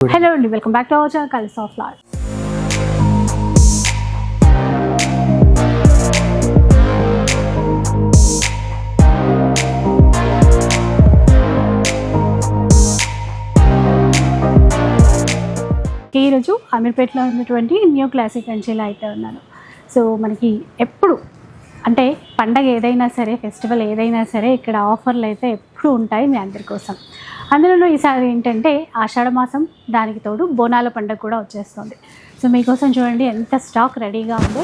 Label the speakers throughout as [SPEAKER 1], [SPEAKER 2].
[SPEAKER 1] Hello అండి welcome back to our channel colours of flower ఈరోజు అమీర్పేటలో ఉన్నటువంటి న్యూ క్లాసిక్ కంచెలో అయితే ఉన్నాను. సో మనకి ఎప్పుడు అంటే పండగ ఏదైనా సరే ఫెస్టివల్ ఏదైనా సరే ఇక్కడ ఆఫర్లు అయితే ఎప్పుడు ఉంటాయి మీ అందరి కోసం. అందులో ఈసారి ఏంటంటే ఆషాఢ మాసం దానికి తోడు బోనాల పండుగ కూడా వచ్చేస్తుంది. సో మీకోసం చూడండి ఎంత స్టాక్ రెడీగా ఉందో.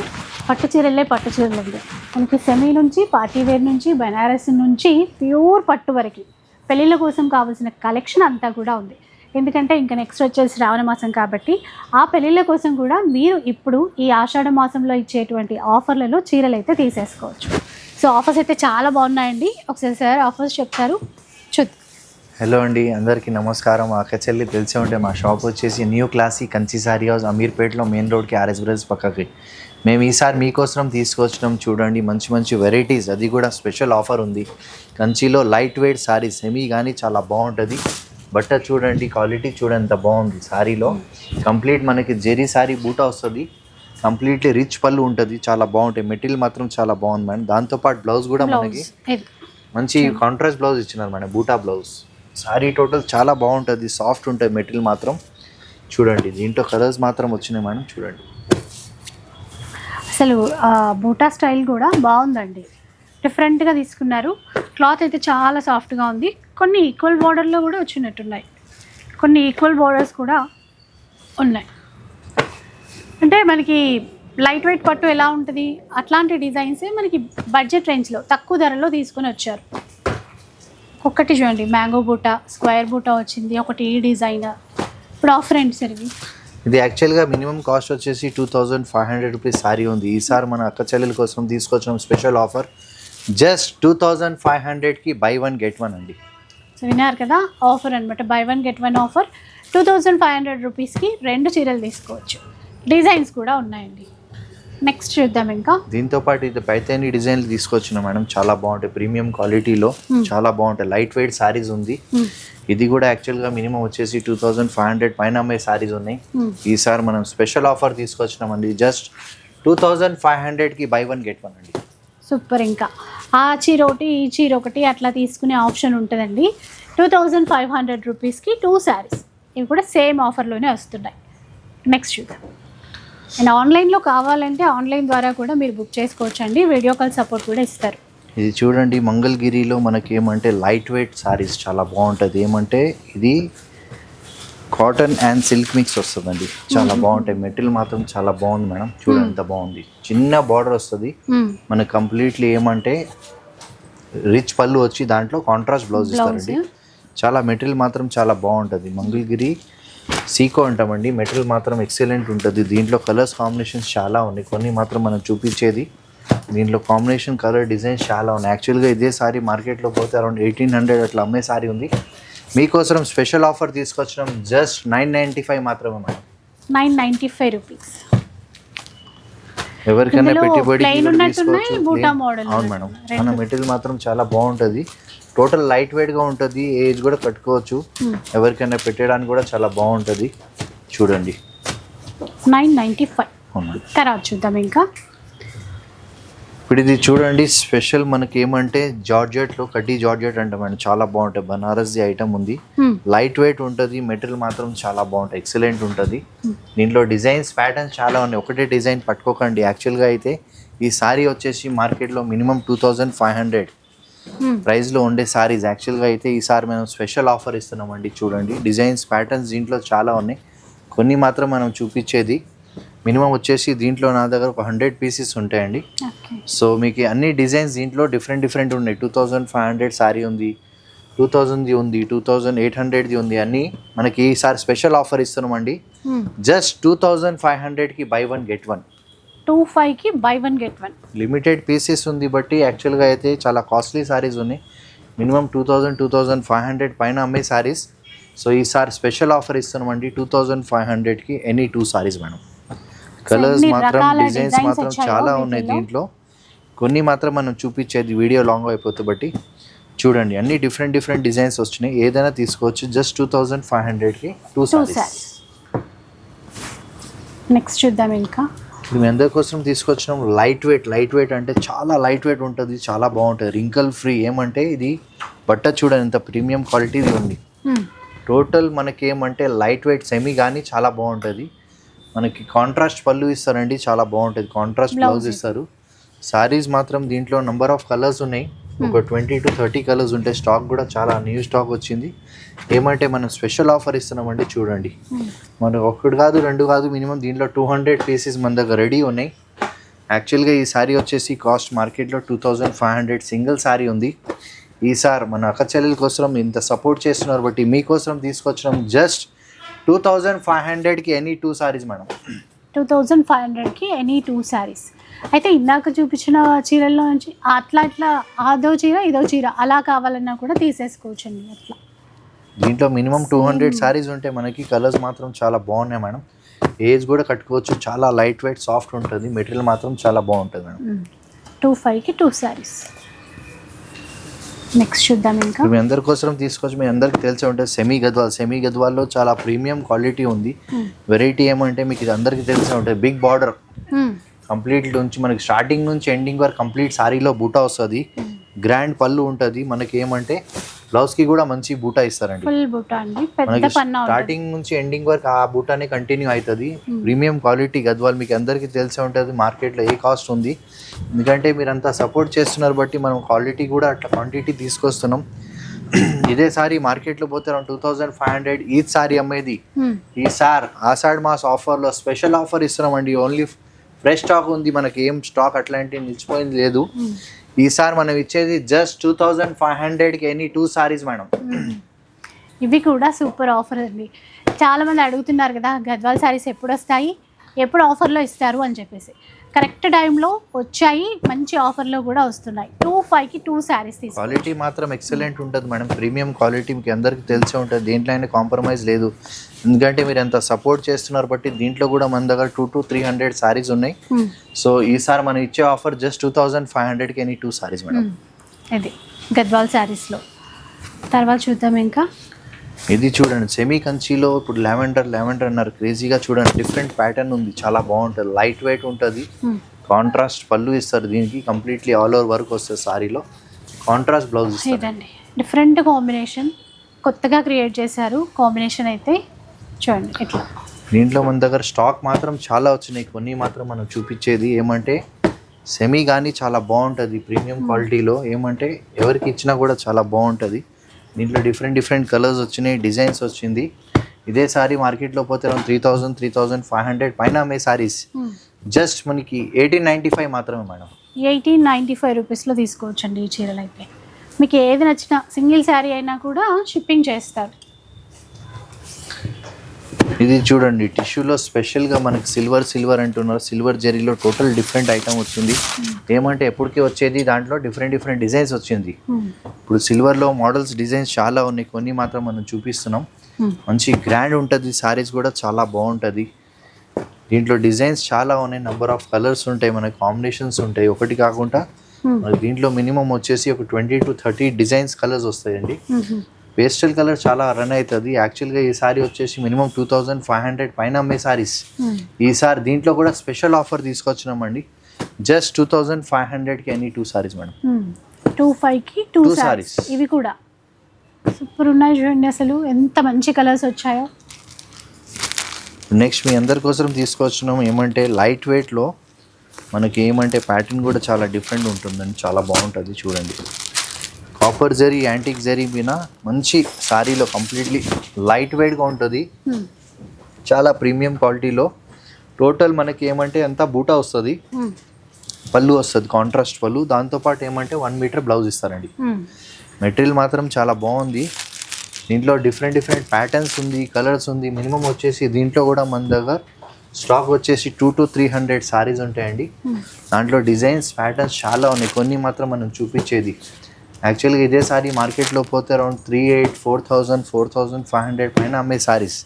[SPEAKER 1] పట్టు చీరలే పట్టు చీరలు ఉంది మనకి సెమీ నుంచి పార్టీ వేర్ నుంచి బెనారస్ నుంచి ప్యూర్ పట్టు వరకు పెళ్ళిళ్ళ కోసం కావాల్సిన కలెక్షన్ అంతా కూడా ఉంది. ఎందుకంటే ఇంకా నెక్స్ట్ వచ్చేసి శ్రావణ మాసం కాబట్టి ఆ పెళ్ళిళ్ళ కోసం కూడా మీరు ఇప్పుడు ఈ ఆషాఢ మాసంలో ఇచ్చేటువంటి ఆఫర్లలో చీరలు అయితే తీసేసుకోవచ్చు. సో ఆఫర్స్ అయితే చాలా బాగున్నాయండి. ఒకసారి సార్ ఆఫర్స్ చెప్తారు. చూద్దాం.
[SPEAKER 2] హలో అండి అందరికీ నమస్కారం. మా అక్క చెల్లి తెలిసే ఉంటే మా షాప్ వచ్చేసి new classy Kanchi sari house అమీర్పేటలో మెయిన్ రోడ్కి ఆర్ఎస్ బ్రదర్స్ పక్కకి. మేము ఈసారి మీకోసం తీసుకొచ్చినాం చూడండి మంచి మంచి వెరైటీస్ అది కూడా స్పెషల్ ఆఫర్ ఉంది. కంచిలో లైట్ వెయిట్ సారీ సెమీ కానీ చాలా బాగుంటుంది. బట్ట చూడండి క్వాలిటీ చూడండి ఎంత బాగుంది సారీలో. కంప్లీట్ మనకి జెరీ సారీ బూటా వస్తుంది. కంప్లీట్లీ రిచ్ పళ్ళు ఉంటుంది చాలా బాగుంటాయి. మెటీరియల్ మాత్రం చాలా బాగుంది మేడం దాంతోపాటు బ్లౌజ్ కూడా మనకి మంచి కాంట్రాస్ట్ బ్లౌజ్ ఇచ్చినారు madam buta blouse sari total చాలా బాగుంటుంది. సాఫ్ట్ ఉంటుంది మెటీరియల్ మాత్రం. చూడండి దీంట్లో కలర్స్ మాత్రం వచ్చినాయి మేడం. చూడండి.
[SPEAKER 1] అసలు బూటా స్టైల్ కూడా బాగుందండి. డిఫరెంట్గా తీసుకున్నారు. క్లాత్ అయితే చాలా సాఫ్ట్గా ఉంది. కొన్ని ఈక్వల్ బార్డర్లో కూడా వచ్చినట్టున్నాయి. కొన్ని ఈక్వల్ బార్డర్స్ కూడా ఉన్నాయి. అంటే మనకి లైట్ వెయిట్ పట్టు ఎలా ఉంటుంది? అట్లాంటి డిజైన్సే మనకి బడ్జెట్ రేంజ్లో తక్కువ ధరలో తీసుకొని వచ్చారు. ఒక్కటి చూడండి మ్యాంగో బూటా స్క్వేర్ బూటా వచ్చింది ఒకటి ఈ డిజైన్. ఇప్పుడు ఆఫర్ ఏంటి సార్ ఇవి?
[SPEAKER 2] ఇది యాక్చువల్గా మినిమం కాస్ట్ వచ్చేసి two thousand five hundred rupees sari ఉంది. ఈసారి మన అక్క చెల్లెల కోసం తీసుకొచ్చిన special offer just two thousand five హండ్రెడ్కి బై వన్ గెట్ వన్ అండి.
[SPEAKER 1] సో విన్నారు కదా ఆఫర్ అనమాట buy one get one offer two thousand five hundred రూపీస్కి రెండు చీరలు తీసుకోవచ్చు. డిజైన్స్ కూడా ఉన్నాయండి. నెక్స్ట్ చూద్దాం ఇంకా.
[SPEAKER 2] దీంతో పాటు ఇది పైతాని డిజైన్లు తీసుకొచ్చిన మేడం చాలా బాగుంటాయి. ప్రీమియం క్వాలిటీలో చాలా బాగుంటాయి. లైట్ వెయిట్ సారీస్ ఉంది.
[SPEAKER 1] Hmm.
[SPEAKER 2] ఇది కూడా యాక్చువల్గా మినిమం వచ్చేసి టూ థౌజండ్ ఫైవ్ హండ్రెడ్ పైన అమ్మే సారీస్ ఉన్నాయి.
[SPEAKER 1] Hmm.
[SPEAKER 2] ఈసారి మనం స్పెషల్ ఆఫర్ తీసుకొచ్చినామండి జస్ట్ టూ థౌజండ్ ఫైవ్ హండ్రెడ్కి బై వన్ గెట్ వన్ అండి.
[SPEAKER 1] సూపర్ ఇంకా. ఆ చీర ఒకటి ఈ చీర ఒకటి అట్లా తీసుకునే ఆప్షన్ ఉంటుందండి. టూ థౌజండ్ ఫైవ్ హండ్రెడ్ రూపీస్కి టూ శారీస్ ఇవి కూడా సేమ్ ఆఫర్లోనే వస్తున్నాయి. నెక్స్ట్ చూద్దాం. అండ్ ఆన్లైన్లో కావాలంటే ఆన్లైన్ ద్వారా కూడా మీరు బుక్ చేసుకోవచ్చు అండి వీడియో కాల్ సపోర్ట్ కూడా ఇస్తారు.
[SPEAKER 2] ఇది చూడండి మంగళగిరిలో మనకి ఏమంటే లైట్ వెయిట్ సారీస్ చాలా బాగుంటుంది. ఏమంటే ఇది కాటన్ అండ్ సిల్క్ మిక్స్ వస్తుందండి. చాలా బాగుంటాయి. మెటీరియల్ మాత్రం చాలా బాగుంది మేడం. చూడండి ఎంత బాగుంది. చిన్న బార్డర్ వస్తుంది. మనకి కంప్లీట్లీ ఏమంటే రిచ్ పళ్ళు వచ్చి దాంట్లో కాంట్రాస్ట్ బ్లౌజ్ ఇస్తారండి. చాలా మెటీరియల్ మాత్రం చాలా బాగుంటుంది. మంగళగిరి సీకో అంటామండి. మెటీరియల్ మాత్రం ఎక్సలెంట్ ఉంటుంది. దీంట్లో కలర్స్ కాంబినేషన్స్ చాలా ఉన్నాయి. కొన్ని మాత్రం మనం చూపించేది. దీంట్లో కాంబినేషన్ కలర్ డిజైన్స్ చాలా ఉన్నాయి. యాక్చువల్గా ఇదే సారీ మార్కెట్లో పోతే అరౌండ్ ఎయిటీన్ హండ్రెడ్ అట్లా అమ్మే సారీ ఉంది. మీకోసం స్పెషల్ ఆఫర్ తీసుకొచ్చడం జస్ట్ నైన్ నైంటీ ఫైవ్ మాత్రమే madam.
[SPEAKER 1] Nine ninety five rupees.
[SPEAKER 2] ఎవరికైనా పెట్టుబడి అవును మేడం. మన మెటీరియల్ మాత్రం చాలా బాగుంటుంది. టోటల్ లైట్ వెయిట్గా ఉంటుంది ఏజ్ కూడా కట్టుకోవచ్చు. ఎవరికైనా పెట్టడానికి కూడా చాలా బాగుంటుంది. చూడండి.
[SPEAKER 1] Nine ninety five. తర్వాత చూద్దాం ఇంకా.
[SPEAKER 2] ఇప్పుడు ఇది చూడండి స్పెషల్ మనకి ఏమంటే జార్జెట్లో కడ్డీ జార్జెట్ అంటే చాలా బాగుంటాయి. బనారస్ ఐటమ్ ఉంది.
[SPEAKER 1] Hmm.
[SPEAKER 2] లైట్ వెయిట్ ఉంటుంది మెటీరియల్ మాత్రం చాలా బాగుంటాయి. ఎక్సలెంట్ ఉంటుంది. దీంట్లో డిజైన్స్ ప్యాటర్న్స్ చాలా ఉన్నాయి. ఒకటే డిజైన్ పట్టుకోకండి. యాక్చువల్గా అయితే ఈ సారీ వచ్చేసి మార్కెట్లో minimum two thousand five hundred
[SPEAKER 1] Hmm.
[SPEAKER 2] ప్రైస్లో ఉండే సారీస్ యాక్చువల్గా అయితే ఈసారి మనం స్పెషల్ ఆఫర్ ఇస్తున్నామండి చూడండి. డిజైన్స్ ప్యాటర్న్స్ దీంట్లో చాలా ఉన్నాయి. కొన్ని మాత్రం మనం చూపించేది మినిమం వచ్చేసి దీంట్లో నా దగ్గర ఒక హండ్రెడ్ పీసెస్ ఉంటాయండి. సో మీకు అన్ని డిజైన్స్ దీంట్లో డిఫరెంట్ డిఫరెంట్ ఉన్నాయి. Two thousand five hundred sari ఉంది టూ థౌజండ్ది ఉంది టూ థౌజండ్ ఎయిట్ హండ్రెడ్ది ఉంది. అన్నీ మనకి ఈసారి స్పెషల్ ఆఫర్ ఇస్తున్నామండి. జస్ట్ టూ థౌజండ్ ఫైవ్ హండ్రెడ్కి buy one get one
[SPEAKER 1] two ఫైవ్కి buy one get one.
[SPEAKER 2] Limited pieces ఉంది బట్టి యాక్చువల్గా అయితే చాలా కాస్ట్లీ సారీస్ ఉన్నాయి. Minimum two thousand two thousand five hundred పైన అమ్మే సారీస్. సో ఈసారి స్పెషల్ ఆఫర్ ఇస్తున్నామండి టూ థౌజండ్ ఫైవ్ హండ్రెడ్కి any two saris madam. Colours మాత్రం డిజైన్స్ మాత్రం చాలా ఉన్నాయి? దీంట్లో. కొన్ని మాత్రం మనం చూపించేది వీడియో లాంగ్ అయిపోతుంది బట్టి. చూడండి అన్ని డిఫరెంట్ డిఫరెంట్ డిజైన్స్ వచ్చినాయి. ఏదైనా తీసుకోవచ్చు జస్ట్ టూ థౌజండ్ ఫైవ్ హండ్రెడ్కి టూ సారీస్.
[SPEAKER 1] నెక్స్ట్ చూద్దాం ఇంకా.
[SPEAKER 2] ఇప్పుడు మీ అందరి కోసం తీసుకొచ్చినాం. లైట్ వెయిట్ లైట్ వెయిట్ అంటే చాలా లైట్ వెయిట్ ఉంటుంది చాలా బాగుంటుంది. రింకల్ ఫ్రీ ఏమంటే ఇది బట్ట చూడండి ఎంత ప్రీమియం క్వాలిటీది ఉంది.
[SPEAKER 1] మ్మ్.
[SPEAKER 2] టోటల్ మనకి ఏమంటే లైట్ వెయిట్ సెమీ కానీ చాలా బాగుంటుంది. మనకి కాంట్రాస్ట్ పళ్ళు ఇస్తారండి చాలా బాగుంటుంది. కాంట్రాస్ట్ బ్లౌజ్ ఇస్తారు. సారీస్ మాత్రం దీంట్లో నెంబర్ ఆఫ్ కలర్స్ ఉన్నాయి. ఒక ట్వంటీ టు థర్టీ కలర్స్ ఉంటాయి స్టాక్ కూడా చాలా న్యూ స్టాక్ వచ్చింది. ఏమంటే మనం స్పెషల్ ఆఫర్ ఇస్తున్నామండి చూడండి.
[SPEAKER 1] మ్మ్.
[SPEAKER 2] మనకు ఒకటి కాదు రెండు కాదు మినిమం దీంట్లో టూ హండ్రెడ్ పీసెస్ మన దగ్గర రెడీ ఉన్నాయి. యాక్చువల్గా ఈ శారీ వచ్చేసి కాస్ట్ మార్కెట్లో two thousand five hundred single sari ఉంది. ఈసారి మన అక్క చెల్లెల కోసం ఇంత సపోర్ట్ చేస్తున్నారు బట్టి మీకోసం తీసుకొచ్చినాం జస్ట్ టూ థౌజండ్ ఫైవ్ హండ్రెడ్కి any two saris madam.
[SPEAKER 1] Two thousand five హండ్రెడ్కి ఎనీ టూ శారీస్ అయితే ఇందాక చూపించిన చీరల్లో నుంచి అట్లా అట్లా అదో చీర ఇదో చీర అలా కావాలన్నా కూడా తీసేసుకోవచ్చండి అట్లా.
[SPEAKER 2] దీంట్లో మినిమం టూ హండ్రెడ్ శారీస్ ఉంటాయి మనకి కలర్స్ మాత్రం చాలా బాగున్నాయి మేడం. ఏజ్ కూడా కట్టుకోవచ్చు చాలా లైట్ వెయిట్ సాఫ్ట్ ఉంటుంది. మెటీరియల్ మాత్రం చాలా బాగుంటుంది మేడం.
[SPEAKER 1] టూ ఫైవ్కి టూ శారీస్ నెక్స్ట్ చూద్దాం ఇంకా.
[SPEAKER 2] మీ అందరి కోసం తీసుకొచ్చి మీ అందరికి తెలిసే ఉంటుంది సెమీ గద్వాల్. సెమీ గద్వాల్లో చాలా ప్రీమియం క్వాలిటీ ఉంది. వెరైటీ ఏమంటే మీకు ఇది అందరికీ తెలిసే ఉంటుంది. Big border. కంప్లీట్ నుంచి మనకి స్టార్టింగ్ నుంచి ఎండింగ్ వరకు కంప్లీట్ సారీలో బూటా వస్తుంది. గ్రాండ్ పళ్ళు ఉంటుంది. మనకి ఏమంటే బ్లౌజ్కి కూడా మంచి బూటా ఇస్తారండి.
[SPEAKER 1] ఫుల్ బుట్ట అండి. పెద్ద
[SPEAKER 2] మనకి
[SPEAKER 1] పన్నా ఉంటుంది.
[SPEAKER 2] స్టార్టింగ్ నుంచి ఎండింగ్ వరకు ఆ బూటానే కంటిన్యూ అవుతుంది ప్రీమియం క్వాలిటీ గద్వాల్ మీకు అందరికీ తెలిసే ఉంటుంది మార్కెట్లో ఏ కాస్ట్ ఉంది. ఎందుకంటే మీరు అంతా సపోర్ట్ చేస్తున్నారు బట్టి మనం క్వాలిటీ కూడా అట్లా క్వాంటిటీ తీసుకొస్తున్నాం. ఇదే సారీ మార్కెట్లో పోతే టూ థౌజండ్ ఫైవ్ హండ్రెడ్ ఈ సారీ అమ్మేది.
[SPEAKER 1] మ్మ్.
[SPEAKER 2] ఈ సార్ ఆషాఢ్ మాస్ ఆఫర్లో స్పెషల్ ఆఫర్ ఇస్తున్నామండి. ఓన్లీ ఫ్రెష్ స్టాక్ ఉంది మనకి ఏం స్టాక్ అట్లాంటివి నిలిచిపోయింది లేదు.
[SPEAKER 1] మ్మ్.
[SPEAKER 2] ఈసారి మనం ఇచ్చేది జస్ట్ టూ థౌజండ్ ఫైవ్ హండ్రెడ్కి ఎనీ టూ సారీస్ మేడం
[SPEAKER 1] ఇవి కూడా సూపర్ ఆఫర్ అండి. చాలా మంది అడుగుతున్నారు కదా గద్వాల్ శారీస్ ఎప్పుడు వస్తాయి? ఎప్పుడు ఆఫర్లో ఇస్తారు అని చెప్పేసి. కరెక్ట్ టైంలో వచ్చాయి మంచి ఆఫర్లో కూడా వస్తున్నాయి. టూ ఫైవ్కి టూ శారీస్ తీసుకో
[SPEAKER 2] క్వాలిటీ మాత్రం ఎక్సలెంట్ ఉంటుంది మేడం. ప్రీమియం క్వాలిటీ మీకు అందరికీ తెలిసే ఉంటుంది. దేంట్లో అయినా కాంప్రమైజ్ లేదు. ఎందుకంటే మీరు ఎంత సపోర్ట్ చేస్తున్నారు బట్టి దీంట్లో కూడా మన దగ్గర two to three hundred saris ఉన్నాయి.
[SPEAKER 1] మ్మ్.
[SPEAKER 2] సో ఈసారి మనం ఇచ్చే offer just two thousand five హండ్రెడ్కి ఎనీ టూ సారీస్ మేడం.
[SPEAKER 1] మ్మ్. ఇది గద్వాల్ శారీస్లో. తర్వాత చూద్దాం ఇంకా.
[SPEAKER 2] ఇది చూడండి సెమీ కంచిలో ఇప్పుడు లెవెండర్ లెవెండర్ అన్నారు క్రేజీగా చూడండి డిఫరెంట్ ప్యాటర్న్ ఉంది చాలా బాగుంటుంది లైట్ వెయిట్ ఉంటుంది. కాంట్రాస్ట్ పళ్ళు ఇస్తారు దీనికి కంప్లీట్లీ ఆల్ ఓవర్ వర్క్ వస్తుంది సారీలో. కాంట్రాస్ట్ బ్లౌజ్
[SPEAKER 1] ఇదండి. డిఫరెంట్ కాంబినేషన్ కొత్తగా క్రియేట్ చేశారు కాంబినేషన్ అయితే చూడండి ఇట్లా
[SPEAKER 2] దీంట్లో మన దగ్గర స్టాక్ మాత్రం చాలా వచ్చినాయి కొన్ని మాత్రం మనం చూపించేది ఏమంటే సెమీ కానీ చాలా బాగుంటుంది ప్రీమియం క్వాలిటీలో ఏమంటే ఎవరికి ఇచ్చినా కూడా చాలా బాగుంటుంది. దీంట్లో డిఫరెంట్ డిఫరెంట్ కలర్స్ వచ్చినాయి డిజైన్స్ వచ్చింది. ఇదే సారీ మార్కెట్లో పోతే three thousand three thousand five hundred పైన అమ్మే సారీస్ జస్ట్ మనకి ఎయిటీన్ నైంటీ ఫైవ్ మాత్రమే మేడం.
[SPEAKER 1] ఎయిటీన్ నైంటీ ఫైవ్ రూపీస్లో తీసుకోవచ్చండి ఈ చీరలు అయితే మీకు ఏది నచ్చినా సింగిల్ శారీ అయినా కూడా షిప్పింగ్ చేస్తారు.
[SPEAKER 2] ఇది చూడండి టిష్యూలో స్పెషల్గా మనకి సిల్వర్ సిల్వర్ అంటున్నారు. సిల్వర్ జరీలో టోటల్ డిఫరెంట్ ఐటమ్ వచ్చింది. ఏమంటే ఎప్పటికీ వచ్చేది దాంట్లో డిఫరెంట్ డిఫరెంట్ డిజైన్స్ వచ్చింది. ఇప్పుడు సిల్వర్లో మోడల్స్ డిజైన్స్ చాలా ఉన్నాయి. కొన్ని మాత్రం మనం చూపిస్తున్నాం. మంచి గ్రాండ్ ఉంటుంది. సారీస్ కూడా చాలా బాగుంటుంది. దీంట్లో డిజైన్స్ చాలా ఉన్నాయి. నెంబర్ ఆఫ్ కలర్స్ ఉంటాయి. మనకి కాంబినేషన్స్ ఉంటాయి. ఒకటి కాకుండా దీంట్లో మినిమం వచ్చేసి ఒక twenty to thirty designs colours వస్తాయండి. పేస్టల్ కలర్ చాలా రన్ అవుతుంది. యాక్చువల్గా ఈ సారీ వచ్చేసి minimum two thousand five hundred పైన అమ్మే సారీస్.
[SPEAKER 1] మ్మ్.
[SPEAKER 2] ఈసారి దీంట్లో కూడా స్పెషల్ ఆఫర్ తీసుకొచ్చినామండి. జస్ట్ టూ థౌజండ్ ఫైవ్ హండ్రెడ్కి ఎనీ టూ సారీస్ మేడం?
[SPEAKER 1] మ్మ్. టూ ఫైవ్కి టూ సారీస్. ఇవి కూడా. సూపర్ ఉన్నాయి చూడండి అసలు. ఎంత మంచి కలర్స్ వచ్చాయో.
[SPEAKER 2] నెక్స్ట్ మీ అందరి కోసం తీసుకొచ్చినాం ఏమంటే లైట్ వెయిట్లో మనకి ఏమంటే ప్యాటర్న్ కూడా చాలా డిఫరెంట్ ఉంటుందండి చాలా బాగుంటుంది చూడండి. కాపర్ జరీ యాంటిక్ జరీ మీద మంచి సారీలో కంప్లీట్లీ లైట్ వెయిట్గా ఉంటుంది. చాలా ప్రీమియం క్వాలిటీలో టోటల్ మనకి ఏమంటే అంతా బూటా వస్తుంది.
[SPEAKER 1] మ్మ్.
[SPEAKER 2] పళ్ళు వస్తుంది కాంట్రాస్ట్ పళ్ళు. దాంతోపాటు ఏమంటే వన్ మీటర్ బ్లౌజ్ ఇస్తారండి. మెటీరియల్ మాత్రం చాలా బాగుంది. దీంట్లో డిఫరెంట్ డిఫరెంట్ ప్యాటర్న్స్ ఉంది కలర్స్ ఉంది. మినిమం వచ్చేసి దీంట్లో కూడా మన దగ్గర స్టాక్ వచ్చేసి two to three hundred saris ఉంటాయండి.
[SPEAKER 1] మ్మ్.
[SPEAKER 2] దాంట్లో డిజైన్స్ ప్యాటర్న్స్ చాలా ఉన్నాయి. కొన్ని మాత్రం మనం చూపించేది. యాక్చువల్గా ఇదే సారీ మార్కెట్లో పోతే around three eight four thousand four thousand five hundred పైన అమ్మే సారీస్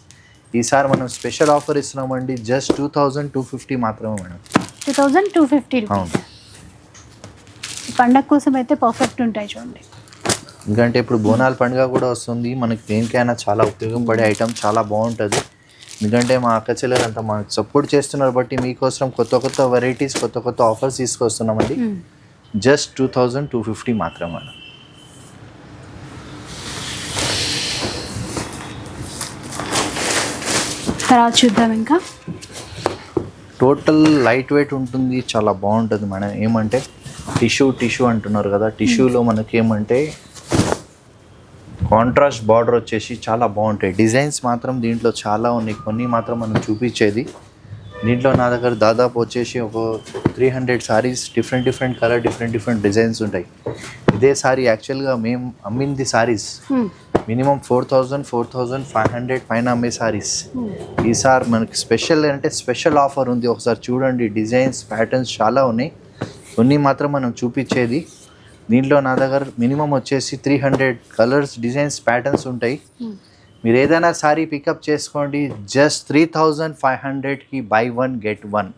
[SPEAKER 2] ఈసారి మనం స్పెషల్ ఆఫర్ ఇస్తున్నామండి just two thousand two fifty మాత్రమే madam.
[SPEAKER 1] Two thousand two fifty
[SPEAKER 2] అవును.
[SPEAKER 1] పండగ కోసం అయితే పర్ఫెక్ట్ ఉంటాయి చూడండి.
[SPEAKER 2] ఎందుకంటే ఇప్పుడు బోనాల పండుగ కూడా వస్తుంది మనకి దేనికైనా చాలా ఉపయోగపడే ఐటమ్ చాలా బాగుంటుంది. ఎందుకంటే మా అక్క చెల్లెలు అంతా మాకు సపోర్ట్ చేస్తున్నారు బట్టి మీకోసం కొత్త కొత్త వెరైటీస్ కొత్త కొత్త offers తీసుకొస్తున్నామండి. Just two thousand two fifty మాత్రం
[SPEAKER 1] తర్వాత చూద్దాం ఇంకా.
[SPEAKER 2] టోటల్ లైట్ వెయిట్ ఉంటుంది చాలా బాగుంటుంది మేడం. ఏమంటే టిష్యూ టిష్యూ అంటున్నారు కదా టిష్యూలో మనకి ఏమంటే కాంట్రాస్ట్ బార్డర్ వచ్చేసి చాలా బాగుంటాయి. డిజైన్స్ మాత్రం దీంట్లో చాలా ఉన్నాయి. కొన్ని మాత్రం మనం చూపించేది. దీంట్లో నా దగ్గర దాదాపు వచ్చేసి ఒక three hundred saris different different colour different different designs ఉంటాయి. ఇదే సారీ యాక్చువల్గా మేము అమ్మింది saris minimum four thousand four thousand five hundred పైన అమ్మే సారీస్ ఈసారి మనకి స్పెషల్ అంటే స్పెషల్ ఆఫర్ ఉంది. ఒకసారి చూడండి డిజైన్స్ ప్యాటర్న్స్ చాలా ఉన్నాయి. కొన్ని మాత్రం మనం చూపించేది. దీంట్లో నా దగ్గర మినిమం వచ్చేసి three hundred colours designs patterns ఉంటాయి. మీరు ఏదైనా సారీ పికప్ చేసుకోండి. జస్ట్ త్రీ థౌజండ్ ఫైవ్ హండ్రెడ్కి buy one get one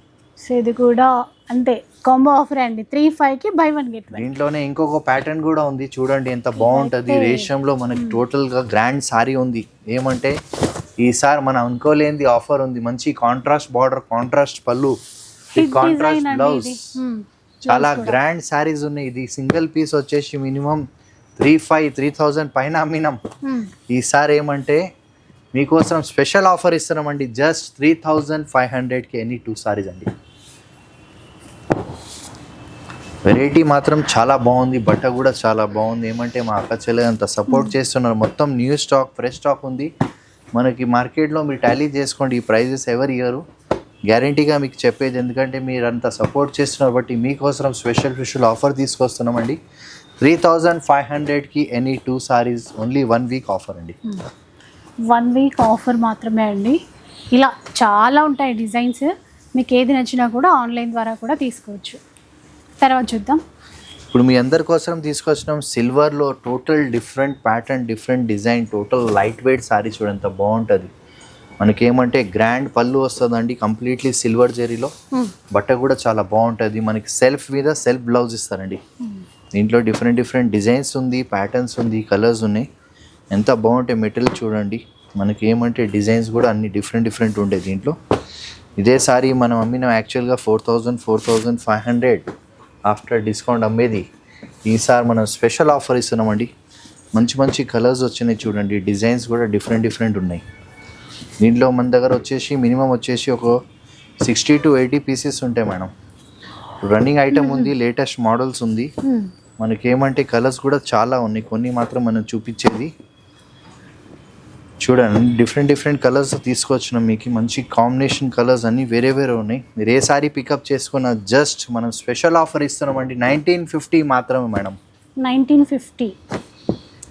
[SPEAKER 1] so ఇది కూడా అంతే కాంబో ఆఫర్ అండి. త్రీ ఫైవ్కి బై వన్ గెట్
[SPEAKER 2] దీంట్లోనే ఇంకొక ప్యాటర్న్ కూడా ఉంది. చూడండి ఎంత బాగుంటుంది. రేషంలో మనకి టోటల్గా గ్రాండ్ సారీ ఉంది. ఏమంటే ఈసారి మనం అనుకోలేనిది ఆఫర్ ఉంది. మంచి కాంట్రాస్ట్ బార్డర్ కాంట్రాస్ట్ పళ్ళు. కాంట్రాస్ట్ బ్లౌజ్ చాలా గ్రాండ్ శారీస్ ఉన్నాయి. ఇది సింగిల్ పీస్ వచ్చేసి minimum three five three thousand పైన అమ్మినాం. ఈసారి ఏమంటే మీకోసం స్పెషల్ ఆఫర్ ఇస్తున్నామండి. జస్ట్ త్రీ థౌజండ్ ఫైవ్ హండ్రెడ్కి ఎనీ టూ సారీస్ అండి. వెరైటీ మాత్రం చాలా బాగుంది. బట్ట కూడా చాలా బాగుంది. ఏమంటే మా అక్క చెల్లె అంత సపోర్ట్ చేస్తున్నారు. మొత్తం న్యూ స్టాక్ ఫ్రెష్ స్టాక్ ఉంది. మనకి మార్కెట్లో మీరు టాలీ చేసుకోండి. ఈ ప్రైజెస్ ఎవరు ఇయ్యరు? గ్యారంటీగా మీకు చెప్పేది ఎందుకంటే మీరు అంత సపోర్ట్ చేస్తున్నారు. బట్టి మీకోసం స్పెషల్ స్పెషల్ ఆఫర్ తీసుకొస్తున్నామండి త్రీ థౌజండ్ ఫైవ్ హండ్రెడ్కి any two saris only one week offer అండి.
[SPEAKER 1] వన్ వీక్ ఆఫర్ మాత్రమే అండి. ఇలా చాలా ఉంటాయి డిజైన్స్ మీకు ఏది నచ్చినా కూడా ఆన్లైన్ ద్వారా కూడా తీసుకోవచ్చు. తర్వాత చూద్దాం.
[SPEAKER 2] ఇప్పుడు మీ అందరి కోసం తీసుకొచ్చినాం సిల్వర్లో total different pattern different design total light weight sari చూడండి ఎంత బాగుంటుంది. మనకేమంటే గ్రాండ్ పళ్ళు వస్తుందండి కంప్లీట్లీ సిల్వర్ జరీలో. బట్ట కూడా చాలా బాగుంటుంది. మనకి సెల్ఫ్ మీద సెల్ఫ్ బ్లౌజ్ ఇస్తారండి. దీంట్లో డిఫరెంట్ డిఫరెంట్ డిజైన్స్ ఉంది ప్యాటర్న్స్ ఉంది కలర్స్ ఉన్నాయి. ఎంత బాగుంటాయి మెటీరియల్ చూడండి. మనకి ఏమంటే డిజైన్స్ కూడా అన్ని డిఫరెంట్ డిఫరెంట్ ఉంటాయి దీంట్లో. ఇదే సారీ మనం అమ్మిన యాక్చువల్గా four thousand four thousand five hundred after discount అమ్మేది. ఈసారి మనం స్పెషల్ ఆఫర్ ఇస్తున్నామండి. మంచి మంచి కలర్స్ వచ్చినాయి చూడండి. డిజైన్స్ కూడా డిఫరెంట్ డిఫరెంట్ ఉన్నాయి. దీంట్లో మన దగ్గర వచ్చేసి మినిమం వచ్చేసి ఒక సిక్స్టీ టు ఎయిటీ పీసెస్ ఉంటాయి మేడం. రన్నింగ్ ఐటమ్ ఉంది లేటెస్ట్ మోడల్స్ ఉంది. మనకి ఏమంటే కలర్స్ కూడా చాలా ఉన్నాయి. కొన్ని మాత్రం మనం చూపించేది. చూడండి డిఫరెంట్ డిఫరెంట్ కలర్స్ తీసుకొచ్చినాం మీకు. మంచి కాంబినేషన్ కలర్స్ అన్నీ వేరే వేరే ఉన్నాయి. మీరు ఏ సారీ పికప్ చేసుకున్న జస్ట్ మనం స్పెషల్ ఆఫర్ ఇస్తున్నామండి. నైన్టీన్ ఫిఫ్టీ మాత్రమే madam.
[SPEAKER 1] Nineteen fifty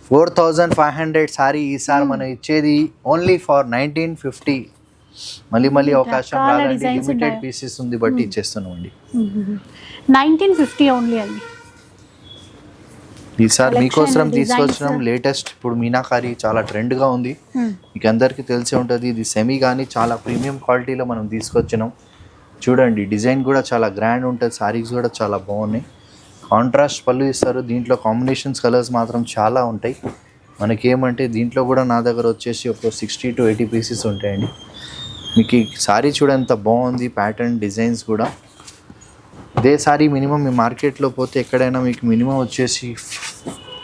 [SPEAKER 2] four thousand five hundred sari ఈసారి మనం ఇచ్చేది ఓన్లీ ఫర్ నైన్టీన్ ఫిఫ్టీ మళ్ళీ మళ్ళీ అవకాశం
[SPEAKER 1] రకాల
[SPEAKER 2] రాదండి. లిమిటెడ్. పీసెస్ ఉంది బట్టి ఇచ్చేస్తున్నామండి.
[SPEAKER 1] నైన్టీన్ ఫిఫ్టీ ఓన్లీ అండి.
[SPEAKER 2] ఈసారి మీకోసం. తీసుకొచ్చినాం లేటెస్ట్ ఇప్పుడు మీనాకారి చాలా ట్రెండ్గా ఉంది. మీకు అందరికీ తెలిసే ఉంటుంది ఇది సెమీ కానీ చాలా ప్రీమియం క్వాలిటీలో మనం తీసుకొచ్చినాం. చూడండి డిజైన్ కూడా చాలా గ్రాండ్ ఉంటుంది సారీస్ కూడా చాలా బాగున్నాయి. కాంట్రాస్ట్ పళ్ళు ఇస్తారు దీంట్లో కాంబినేషన్స్ కలర్స్ మాత్రం చాలా ఉంటాయి. మనకి ఏమంటే దీంట్లో కూడా నా దగ్గర వచ్చేసి ఒక సిక్స్టీ టు ఎయిటీ పీసెస్ ఉంటాయండి. మీకు ఈ సారీ చూడ ఎంత బాగుంది ప్యాటర్న్ డిజైన్స్ కూడా. ఇదే సారీ మినిమం మీ మార్కెట్లో పోతే ఎక్కడైనా మీకు మినిమం వచ్చేసి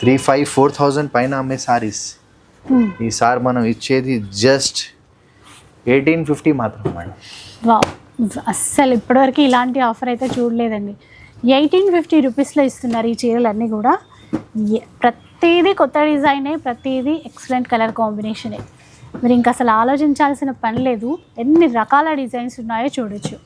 [SPEAKER 2] త్రీ ఫైవ్ ఫోర్ థౌజండ్ పైన అమ్మే సారీస్. ఈసారి మనం ఇచ్చేది జస్ట్ ఎయిటీన్ ఫిఫ్టీ మాత్రం మేడం.
[SPEAKER 1] అస్సలు ఇప్పటివరకు ఇలాంటి ఆఫర్ అయితే చూడలేదండి. ఎయిటీన్ ఫిఫ్టీ రూపీస్లో ఇస్తున్నారు ఈ చీరలు అన్నీ కూడా ప్రతిదీ కొత్త డిజైనే ప్రతిదీ ఎక్సలెంట్ కలర్ కాంబినేషనే. మీరు ఇంకా అసలు ఆలోచించాల్సిన పని లేదు. ఎన్ని రకాల డిజైన్స్ ఉన్నాయో చూడొచ్చు.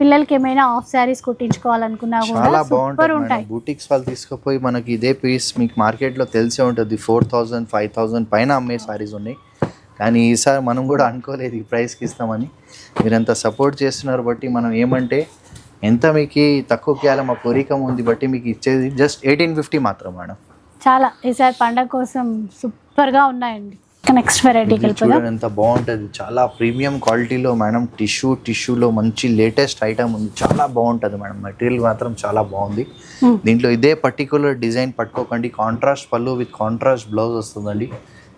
[SPEAKER 1] పిల్లలకి ఏమైనా ఆఫ్ శారీస్ కుట్టించుకోవాలనుకున్నా కూడా సూపర్ ఉంటాయి.
[SPEAKER 2] బూటిక్స్ వాళ్ళు తీసుకుపోయి మనకి ఇదే పీస్ మీకు మార్కెట్లో తెలిసే ఉంటుంది. ఫోర్ థౌజండ్ ఫైవ్ థౌజండ్ పైన అమ్మే సారీస్ ఉన్నాయి. కానీ ఈసారి మనం కూడా అనుకోలేదు ఈ ప్రైస్కి ఇస్తామని. మీరంత సపోర్ట్ చేస్తున్నారు బట్టి మనం ఏమంటే ఎంత మీకు తక్కువకి ఇవ్వాలో మా కోరిక ఉంది బట్టి మీకు ఇచ్చేది? జస్ట్ ఎయిటీన్ ఫిఫ్టీ మాత్రం మేడం.
[SPEAKER 1] చాలా. ఈసారి పండగ కోసం సూపర్గా ఉన్నాయండి. నెక్స్ట్ వెరైటీకి వెళ్ళిపోదాం
[SPEAKER 2] ఎంత బాగుంటుంది. చాలా ప్రీమియం క్వాలిటీలో మేడం టిష్యూ టిష్యూలో మంచి లేటెస్ట్ ఐటమ్ ఉంది. చాలా బాగుంటుంది మేడం. మెటీరియల్ మాత్రం చాలా బాగుంది.
[SPEAKER 1] Hmm.
[SPEAKER 2] దీంట్లో ఇదే పర్టికులర్ డిజైన్ పట్టుకోకండి. కాంట్రాస్ట్ పళ్ళు విత్ కాంట్రాస్ట్ బ్లౌజ్ వస్తుందండి.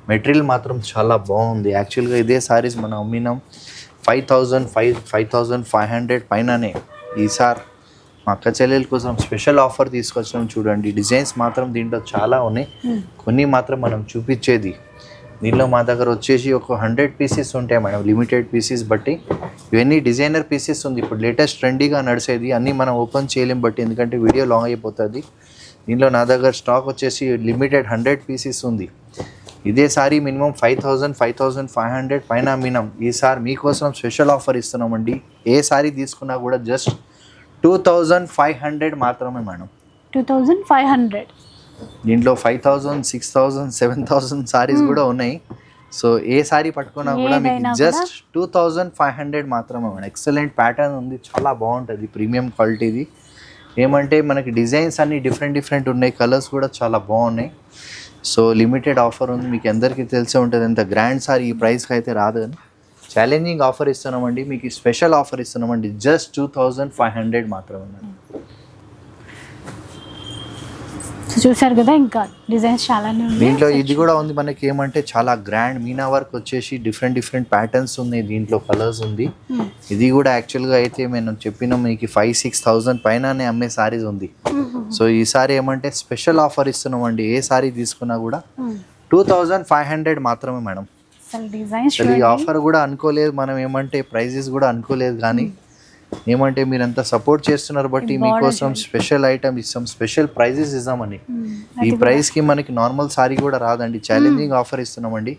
[SPEAKER 2] మెటీరియల్ మాత్రం చాలా బాగుంది. యాక్చువల్గా ఇదే సారీస్ మనం అమ్మినాం. Five thousand five five thousand five hundred పైననే. ఈసారి మా అక్క చెల్లెల కోసం స్పెషల్ ఆఫర్ తీసుకొచ్చాం చూడండి. డిజైన్స్ మాత్రం దీంట్లో చాలా ఉన్నాయి. కొన్ని మాత్రం మనం చూపించేది. దీనిలో మా దగ్గర వచ్చేసి ఒక హండ్రెడ్ పీసెస్ ఉంటాయి మేడం లిమిటెడ్ పీసెస్ బట్టి. ఇవన్నీ డిజైనర్ పీసెస్ ఉంది. ఇప్పుడు లేటెస్ట్ ట్రెండీగా నడిచేది అన్నీ మనం ఓపెన్ చేయలేం బట్టి ఎందుకంటే వీడియో లాంగ్ అయిపోతుంది. దీనిలో నా దగ్గర స్టాక్ వచ్చేసి లిమిటెడ్ హండ్రెడ్ పీసెస్ ఉంది. ఇదే sari minimum five thousand five thousand five hundred పైన మినిమం. ఈసారి మీకోసం స్పెషల్ ఆఫర్ ఇస్తున్నామండి. ఏ సారీ తీసుకున్నా కూడా just two thousand five hundred మాత్రమే madam.
[SPEAKER 1] Two thousand five hundred
[SPEAKER 2] దీంట్లో five thousand six thousand seven thousand saris కూడా ఉన్నాయి. సో ఏ సారీ పట్టుకున్నా కూడా మీకు just two thousand five hundred మాత్రమే ఎక్సలెంట్ ప్యాటర్న్ ఉంది. చాలా బాగుంటుంది. ప్రీమియం క్వాలిటీది ఏమంటే మనకి డిజైన్స్ అన్ని డిఫరెంట్ డిఫరెంట్ ఉన్నాయి. కలర్స్ కూడా చాలా బాగున్నాయి. సో లిమిటెడ్ ఆఫర్ ఉంది. మీకు అందరికీ తెలిసే ఉంటుంది. ఎంత గ్రాండ్ సారీ ఈ ప్రైస్కి అయితే రాదు అని. ఛాలెంజింగ్ ఆఫర్ ఇస్తున్నామండి. మీకు స్పెషల్ ఆఫర్ ఇస్తున్నామండి. Just two thousand five hundred మాత్రమే
[SPEAKER 1] చూసారు కదా ఇంకా డిజైన్స్ చాలానే ఉన్నాయి.
[SPEAKER 2] దీంట్లో ఇది కూడా ఉంది మనకి ఏమంటే చాలా గ్రాండ్ మీనా వర్క్ వచ్చేసి డిఫరెంట్ డిఫరెంట్ ప్యాటర్న్స్ ఉన్నాయి దీంట్లో కలర్స్ ఉంది.
[SPEAKER 1] Hmm.
[SPEAKER 2] ఇది కూడా యాక్చువల్గా అయితే మేము చెప్పిన మీకు ఫైవ్ సిక్స్ థౌజండ్ పైననే అమ్మే సారీస్ ఉంది. సో ఈసారి ఏమంటే స్పెషల్ ఆఫర్ ఇస్తున్నామండి ఏ సారీ తీసుకున్నా కూడా
[SPEAKER 1] Hmm.
[SPEAKER 2] Two thousand five hundred మాత్రమే మేడం.
[SPEAKER 1] అసలు
[SPEAKER 2] ఈ ఆఫర్ కూడా అనుకోలేదు మనం ఏమంటే ప్రైజెస్ కూడా అనుకోలేదు కానీ ఏమంటే మీరు అంత సపోర్ట్ చేస్తున్నారు బట్టి మీకోసం స్పెషల్ ఐటమ్ ఇస్తాం స్పెషల్ ప్రైజెస్ ఇస్తామని ఈ ప్రైస్కి మనకి నార్మల్ సారీ కూడా రాదండి. ఛాలెంజింగ్ ఆఫర్ ఇస్తున్నామండి.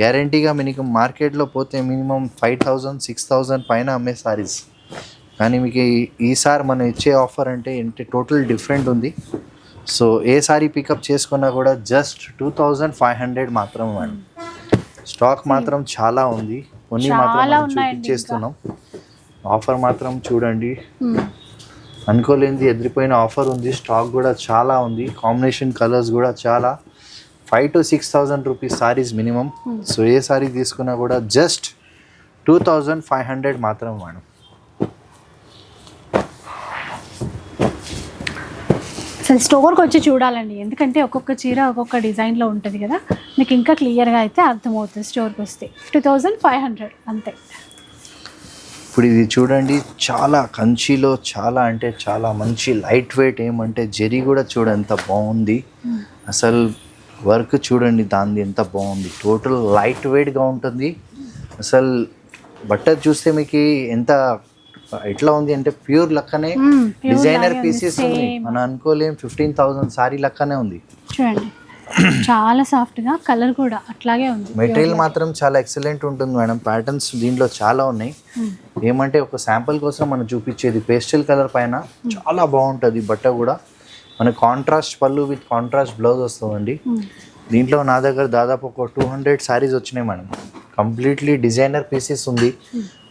[SPEAKER 2] గ్యారంటీగా మీకు మార్కెట్లో పోతే minimum five thousand six thousand పైన అమ్మే సారీస్ కానీ మీకు ఈసారి మనం ఇచ్చే ఆఫర్ అంటే ఏంటి టోటల్ డిఫరెంట్ ఉంది. సో ఏ సారీ పికప్ చేసుకున్నా కూడా just two thousand five hundred మాత్రం స్టాక్ మాత్రం చాలా ఉంది. కొన్ని మాత్రం చూపించేస్తున్నాం. ఆఫర్ మాత్రం చూడండి. అనుకోలేనిది ఎదిరిపోయిన ఆఫర్ ఉంది. స్టాక్ కూడా చాలా ఉంది. కాంబినేషన్ కలర్స్ కూడా చాలా. Five to six thousand rupees saris minimum so ఏ సారీ తీసుకున్నా కూడా just two thousand five hundred మాత్రం మేడం.
[SPEAKER 1] అసలు స్టోర్కి వచ్చి చూడాలండి. ఎందుకంటే ఒక్కొక్క చీర ఒక్కొక్క డిజైన్లో ఉంటుంది కదా. మీకు ఇంకా క్లియర్గా అయితే అర్థమవుతుంది స్టోర్కి వస్తే. టూ థౌజండ్ ఫైవ్ హండ్రెడ్ అంతే.
[SPEAKER 2] ఇప్పుడు ఇది చూడండి చాలా కంచిలో చాలా అంటే చాలా మంచి లైట్ వెయిట్ ఏమంటే జెరీ కూడా చూడ ఎంత బాగుంది. అసలు వర్క్ చూడండి దానిది ఎంత బాగుంది. టోటల్ లైట్ వెయిట్గా ఉంటుంది. అసలు బట్ట చూస్తే మీకు ఎంత ఎట్లా ఉంది అంటే ప్యూర్ లెక్కనే డిజైనర్ పీసెస్ ఉంది. మనం అనుకోలేం ఫిఫ్టీన్ థౌసండ్ సారీ లెక్కనే ఉంది.
[SPEAKER 1] చూడండి. చాలా సాఫ్ట్గా కలర్ కూడా అట్లాగే ఉంది.
[SPEAKER 2] మెటీరియల్ మాత్రం చాలా ఎక్సలెంట్ ఉంటుంది మేడం ప్యాటర్న్స్ దీంట్లో చాలా ఉన్నాయి.
[SPEAKER 1] Hmm.
[SPEAKER 2] ఏమంటే ఒక శాంపుల్ కోసం మనం చూపించేది పేస్టల్ కలర్ పైన చాలా బాగుంటుంది బట్ట కూడా. మన కాంట్రాస్ట్ పళ్ళు విత్ కాంట్రాస్ట్ బ్లౌజ్ వస్తుందండి
[SPEAKER 1] Hmm.
[SPEAKER 2] దీంట్లో నా దగ్గర దాదాపు ఒక టూ హండ్రెడ్ శారీస్ వచ్చినాయి మేడం కంప్లీట్లీ డిజైనర్ పీసెస్ ఉంది.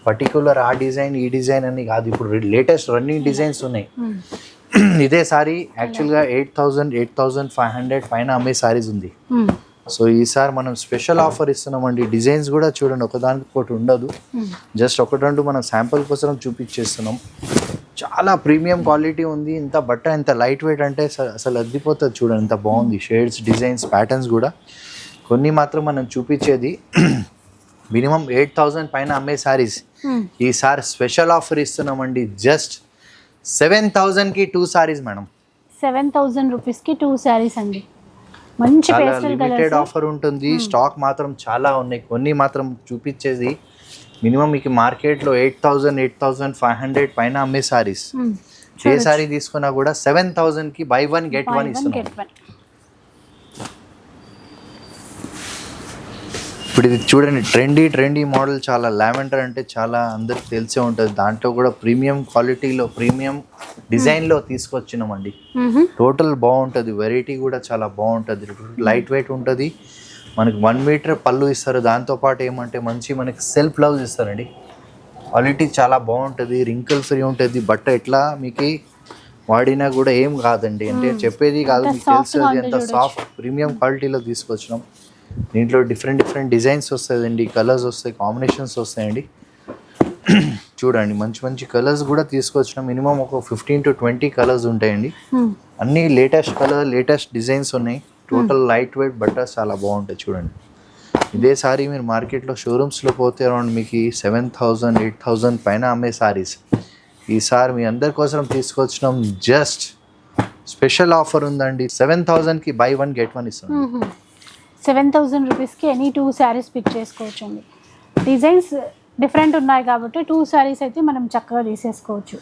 [SPEAKER 2] పర్టికులర్ ఆ డిజైన్ ఈ డిజైన్ అని కాదు. ఇప్పుడు లేటెస్ట్ రన్నింగ్ డిజైన్స్ ఉన్నాయి.
[SPEAKER 1] Hmm.
[SPEAKER 2] ఇదే సారీ. యాక్చువల్గా eight thousand eight thousand five hundred పైన అమ్మే సారీస్ ఉంది.
[SPEAKER 1] Hmm.
[SPEAKER 2] సో ఈసారి మనం స్పెషల్ ఆఫర్ ఇస్తున్నామండి. డిజైన్స్ కూడా చూడండి ఒకదానికి ఒకటి ఉండదు.
[SPEAKER 1] Hmm.
[SPEAKER 2] జస్ట్ ఒకటి రెండు మనం శాంపుల్ కోసం చూపించేస్తున్నాం. చాలా ప్రీమియం క్వాలిటీ ఉంది. ఇంత బట్ట ఇంత లైట్ వెయిట్ అంటే అసలు- అసలు అద్దిపోతుంది చూడండి ఎంత బాగుంది. షేడ్స్ డిజైన్స్ ప్యాటర్న్స్ కూడా. కొన్ని మాత్రం మనం చూపించేది మినిమం ఎయిట్ థౌజండ్ పైన అమ్మే సారీస్.
[SPEAKER 1] Hmm.
[SPEAKER 2] ఈసారి స్పెషల్ ఆఫర్ ఇస్తున్నామండి. జస్ట్ సెవెన్ థౌజండ్కి two saris madam.
[SPEAKER 1] Seven thousand రూపీస్కి టూ శారీస్ అండి. మంచి
[SPEAKER 2] చాలా
[SPEAKER 1] పేస్టల్
[SPEAKER 2] లిమిటెడ్
[SPEAKER 1] కలర్స్
[SPEAKER 2] ఆఫర్ ఉంటుంది. స్టాక్ మాత్రం చాలా ఉన్నాయి. కొన్ని మాత్రం చూపించేది. మినిమం మీకు మార్కెట్లో eight thousand eight thousand five hundred పైన అమ్మే సారీస్. ఏ సారీ తీసుకున్నా కూడా సెవెన్ థౌజండ్కి బై వన్ గెట్ వన్ ఇస్తున్నాం
[SPEAKER 1] గెట్ వన్
[SPEAKER 2] ఇప్పుడు ఇది చూడండి ట్రెండీ ట్రెండీ మోడల్ చాలా లావెండర్ అంటే చాలా అందరికి తెలిసే ఉంటుంది. దాంట్లో కూడా ప్రీమియం క్వాలిటీలో ప్రీమియం డిజైన్లో తీసుకొచ్చినామండి. టోటల్ బాగుంటుంది వెరైటీ కూడా చాలా బాగుంటుంది. లైట్ వెయిట్ ఉంటుంది. మనకి వన్ మీటర్ పళ్ళు ఇస్తారు. దాంతోపాటు ఏమంటే మంచి మనకి సెల్ఫ్ బ్లౌజ్ ఇస్తారండి. క్వాలిటీ చాలా బాగుంటుంది రింకిల్ ఫ్రీ ఉంటుంది. బట్ట ఎట్లా మీకు వాడినా కూడా ఏం కాదండి. అంటే చెప్పేది కాదు మీకు
[SPEAKER 1] ఉందో
[SPEAKER 2] ఎంత. సాఫ్ట్ ప్రీమియం క్వాలిటీలో తీసుకొచ్చినాం. దీంట్లో డిఫరెంట్ డిఫరెంట్ డిజైన్స్ వస్తాయండి కలర్స్ వస్తాయి కాంబినేషన్స్ వస్తాయండి. చూడండి మంచి మంచి కలర్స్ కూడా తీసుకొచ్చినాం. మినిమం ఒక ఫిఫ్టీన్ టు ట్వంటీ కలర్స్ ఉంటాయండి. అన్ని లేటెస్ట్ కలర్ లేటెస్ట్ డిజైన్స్ ఉన్నాయి. టోటల్ లైట్ వెయిట్ బట్టర్ చాలా బాగుంటాయి చూడండి. ఇదే సారీ మీరు మార్కెట్లో షోరూమ్స్లో పోతే అరౌండ్ మీకు సెవెన్ థౌజండ్ ఎయిట్ థౌజండ్ పైన అమ్మే సారీస్ ఈసారి మీ అందరి కోసం తీసుకొచ్చినాం. జస్ట్ స్పెషల్ ఆఫర్ ఉందండి. సెవెన్ థౌజండ్కి బై వన్ గెట్ వన్ ఇస్తున్నాం
[SPEAKER 1] సెవెన్ థౌజండ్ రూపీస్కి ఎనీ టూ శారీస్ పిక్ చేసుకోవచ్చు అండి. డిజైన్స్ డిఫరెంట్ ఉన్నాయి కాబట్టి టూ శారీస్ అయితే మనం చక్కగా తీసేసుకోవచ్చు.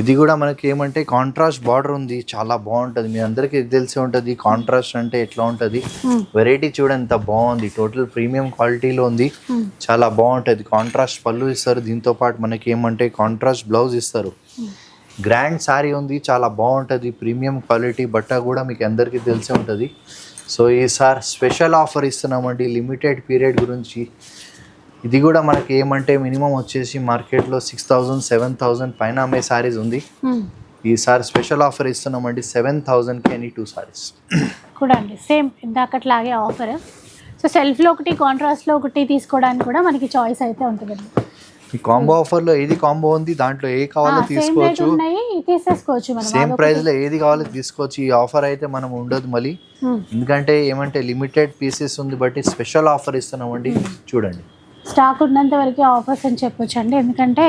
[SPEAKER 2] ఇది కూడా మనకి ఏమంటే కాంట్రాస్ట్ బార్డర్ ఉంది చాలా బాగుంటుంది. మీ అందరికీ తెలిసి ఉంటుంది కాంట్రాస్ట్ అంటే ఎట్లా ఉంటుంది?
[SPEAKER 1] Hmm.
[SPEAKER 2] వెరైటీ చూడండి ఎంత బాగుంది. టోటల్ ప్రీమియం క్వాలిటీలో ఉంది.
[SPEAKER 1] Hmm.
[SPEAKER 2] చాలా బాగుంటుంది. కాంట్రాస్ట్ పళ్ళు ఇస్తారు. దీంతో పాటు మనకి ఏమంటే కాంట్రాస్ట్ బ్లౌజ్ ఇస్తారు. గ్రాండ్ సారీ ఉంది చాలా బాగుంటుంది. ప్రీమియం క్వాలిటీ బట్ట కూడా మీకు అందరికీ తెలిసి ఉంటుంది. సో ఈసారి స్పెషల్ ఆఫర్ ఇస్తున్నామండి లిమిటెడ్ పీరియడ్ గురించి. ఇది కూడా మనకి ఏమంటే మినిమం వచ్చేసి మార్కెట్లో సిక్స్ థౌజండ్ సెవెన్ థౌజండ్ పైన అమ్మే సారీస్ ఉంది. ఈసారి స్పెషల్ ఆఫర్ ఇస్తున్నామండి సెవెన్ థౌజండ్కి ఎనీ టూ సారీస్.
[SPEAKER 1] కూడా అండి సేమ్ ఇందాకట్లాగే ఆఫర్. సో సెల్ఫ్లో ఒకటి కాంట్రాస్ట్లో ఒకటి తీసుకోవడానికి కూడా మనకి చాయిస్ అయితే ఉంటుందండి.
[SPEAKER 2] ఈ కాంబో ఆఫర్లో ఏది కాంబో ఉంది? దాంట్లో ఏ కావాలో తీసుకోవచ్చు?
[SPEAKER 1] ఉన్నాయి. తీసేసుకోవచ్చు మనం.
[SPEAKER 2] సేమ్
[SPEAKER 1] అదొకటి.
[SPEAKER 2] ప్రైస్లో ఏది కావాలో తీసుకోవచ్చు. ఈ ఆఫర్ అయితే మనం ఉండదు మళ్ళీ.
[SPEAKER 1] Hmm.
[SPEAKER 2] ఎందుకంటే ఏమంటే లిమిటెడ్ పీసెస్ ఉంది బట్టి స్పెషల్ ఆఫర్ ఇస్తున్నామండి. చూడండి.
[SPEAKER 1] స్టాక్ ఉన్నంత వరకు ఆఫర్స్ అని చెప్పొచ్చు అండి ఎందుకంటే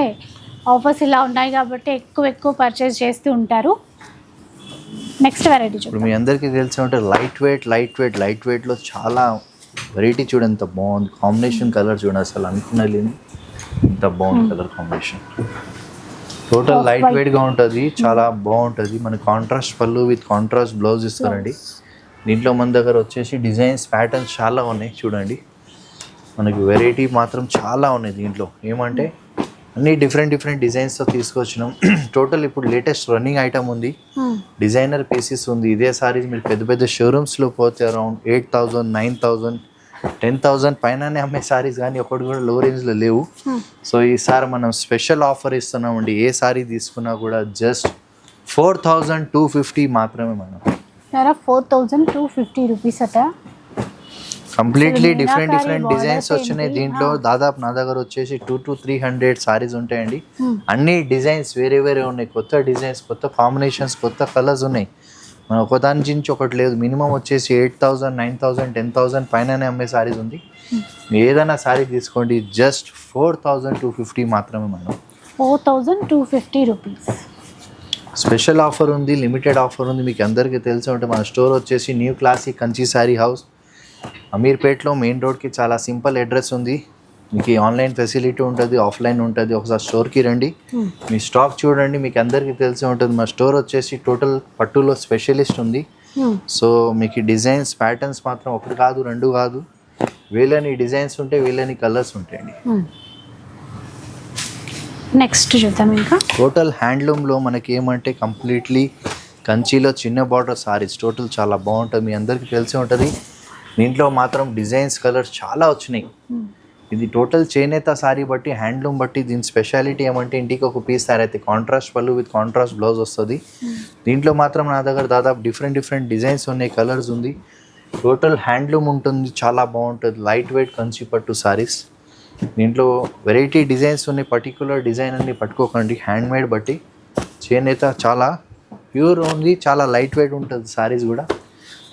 [SPEAKER 1] ఆఫర్స్ ఇలా ఉన్నాయి కాబట్టి ఎక్కువ ఎక్కువ పర్చేస్ చేస్తూ ఉంటారు. నెక్స్ట్ వెరైటీ
[SPEAKER 2] ఇప్పుడు మీ అందరికీ తెలిసి ఉంటే light weight light weight light వెయిట్లో చాలా వెరైటీ చూడండి. ఎంత బాగుంది. కాంబినేషన్ కలర్ చూడండి అసలు అనుకున్న లేని. ఇంత బాగుంది colour combination total light
[SPEAKER 1] white.
[SPEAKER 2] వెయిట్గా ఉంటుంది చాలా బాగుంటుంది. మన కాంట్రాస్ట్ పళ్ళు విత్ కాంట్రాస్ట్ బ్లౌజ్ ఇస్తారండి. దీంట్లో మన దగ్గర వచ్చేసి డిజైన్స్ ప్యాటర్న్స్ చాలా ఉన్నాయి చూడండి. మనకి వెరైటీ మాత్రం చాలా ఉన్నాయి దీంట్లో. ఏమంటే అన్ని డిఫరెంట్ డిఫరెంట్ డిజైన్స్తో తీసుకొచ్చినాం. టోటల్ ఇప్పుడు లేటెస్ట్ రన్నింగ్ ఐటమ్ ఉంది.
[SPEAKER 1] Hmm.
[SPEAKER 2] డిజైనర్ పీసెస్ ఉంది. ఇదే సారీస్ మీరు పెద్ద పెద్ద షోరూమ్స్లో పోతే around eight thousand nine thousand ten thousand పైననే అమ్మే సారీస్ కానీ ఒకటి కూడా లో రేంజ్లో లేవు. సో ఈసారి మనం స్పెషల్ ఆఫర్ ఇస్తున్నామండి ఏ సారీ తీసుకున్నా కూడా just four thousand two fifty మాత్రమే మనం
[SPEAKER 1] sir four thousand two fifty rupees అట
[SPEAKER 2] కంప్లీట్లీ డిఫరెంట్ డిఫరెంట్ డిజైన్స్ వచ్చినాయి? దీంట్లో. దాదాపు నా దగ్గర వచ్చేసి two to three hundred saris ఉంటాయండి. అన్ని డిజైన్స్ వేరే వేరే ఉన్నాయి కొత్త డిజైన్స్ కొత్త కాంబినేషన్స్ కొత్త కలర్స్ ఉన్నాయి మన ఒకదాని నుంచి ఒకటి లేదు. మినిమం వచ్చేసి eight thousand nine thousand ten thousand పైననే అమ్మే సారీస్ ఉంది. మీరు ఏదైనా సారీ తీసుకోండి. Just four thousand two fifty మాత్రమే మనం
[SPEAKER 1] four thousand two fifty rupees.
[SPEAKER 2] Special offer ఉంది లిమిటెడ్ ఆఫర్ ఉంది. మీకు అందరికీ తెలిసి ఉంటే మన స్టోర్ వచ్చేసి new classic Kanchi sari house. అమీర్పేట్లో main రోడ్కి చాలా సింపుల్ అడ్రస్ ఉంది. మీకు ఆన్లైన్ ఫెసిలిటీ ఉంటుంది ఆఫ్లైన్ ఉంటుంది. ఒకసారి స్టోర్కి రండి. మీ స్టాక్ చూడండి మీకు అందరికీ తెలిసి ఉంటుంది. మా స్టోర్ వచ్చేసి టోటల్ పట్టులో స్పెషలిస్ట్ ఉంది. సో మీకు డిజైన్స్ ప్యాటర్న్స్ మాత్రం ఒకటి కాదు రెండు కాదు. వీళ్ళని డిజైన్స్ ఉంటే వీళ్ళని కలర్స్ ఉంటాయండి.
[SPEAKER 1] నెక్స్ట్ చూద్దాం ఇంకా.
[SPEAKER 2] టోటల్ హ్యాండ్లూమ్లో మనకి ఏమంటే కంప్లీట్లీ కంచిలో చిన్న బార్డర్ సారీస్. టోటల్ చాలా బాగుంటుంది. మీ అందరికీ తెలిసి ఉంటుంది. దీంట్లో మాత్రం డిజైన్స్ కలర్స్ చాలా వచ్చినాయి. ఇది టోటల్ చేనేత సారీ బట్టి హ్యాండ్లూమ్ బట్టి దీని స్పెషాలిటీ ఏమంటే ఇంటికి ఒక పీస్ తయారైతే కాంట్రాస్ట్ పళ్ళు విత్ కాంట్రాస్ట్ బ్లౌజ్ వస్తుంది. దీంట్లో మాత్రం నా దగ్గర దాదాపు డిఫరెంట్ డిఫరెంట్ డిజైన్స్ ఉన్నాయి కలర్స్ ఉంది. టోటల్ హ్యాండ్లూమ్ ఉంటుంది చాలా బాగుంటుంది లైట్ వెయిట్ కంచి పట్టు సారీస్ దీంట్లో వెరైటీ డిజైన్స్ ఉన్నాయి పర్టికులర్ డిజైన్ అన్ని పట్టుకోకండి హ్యాండ్ మేడ్ బట్టి. చేనేత చాలా ప్యూర్ ఉంది చాలా లైట్ వెయిట్ ఉంటుంది సారీస్ కూడా.